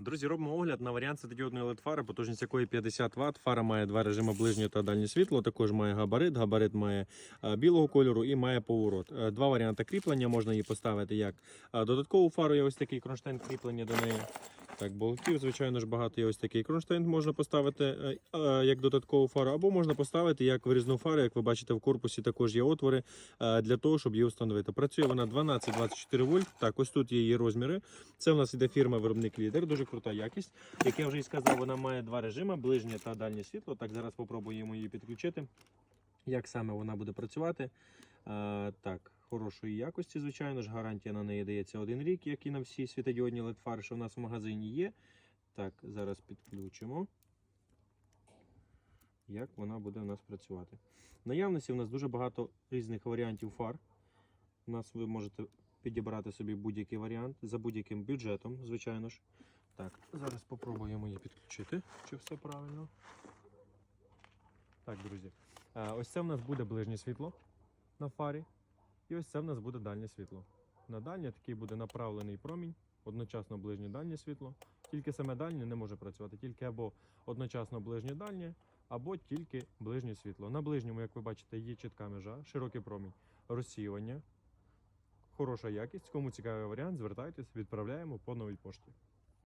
Друзі, робимо огляд на варіант світодіодної LED-фари, потужність якої 50 Вт. Фара має два режими ближнє та дальнє світло. Також має габарит. Габарит має е, білого кольору і має поворот. Е, Два варіанти кріплення. Можна її поставити як е, додаткову фару. Є ось такий кронштейн кріплення до неї. Так, болтів, звичайно ж, багато є ось такий кронштейн можна поставити е, е, як додаткову фару, або можна поставити як вирізну фару. Як ви бачите, в корпусі також є отвори е, для того, щоб її встановити. Працює вона 12-24 вольт. Так, ось тут є її розміри. Це в нас іде фірма виробник лідер, дуже крута якість. Як я вже і сказав, вона має два режими: ближнє та дальнє світло. Так, зараз спробуємо її підключити. Як саме вона буде працювати? Так, хорошої якості, звичайно ж, гарантія на неї дається один рік, як і на всі світодіодні LED-фари, що в нас в магазині є. Так, зараз підключимо. Як вона буде у нас працювати? В наявності у нас дуже багато різних варіантів фар. У нас ви можете підібрати собі будь-який варіант за будь-яким бюджетом, звичайно ж. Так, зараз спробуємо її підключити, чи все правильно. Так, друзі. Е, Ось це в нас буде ближнє світло на фарі. І ось це в нас буде дальнє світло. На дальнє такий буде направлений промінь, одночасно ближнє дальнє світло. Тільки саме дальнє не може працювати, тільки або одночасно ближнє дальнє, або тільки ближнє світло. На ближньому, як ви бачите, є чітка межа, широкий промінь, розсіювання, хороша якість. Кому цікавий варіант, звертайтесь, відправляємо по новій пошті.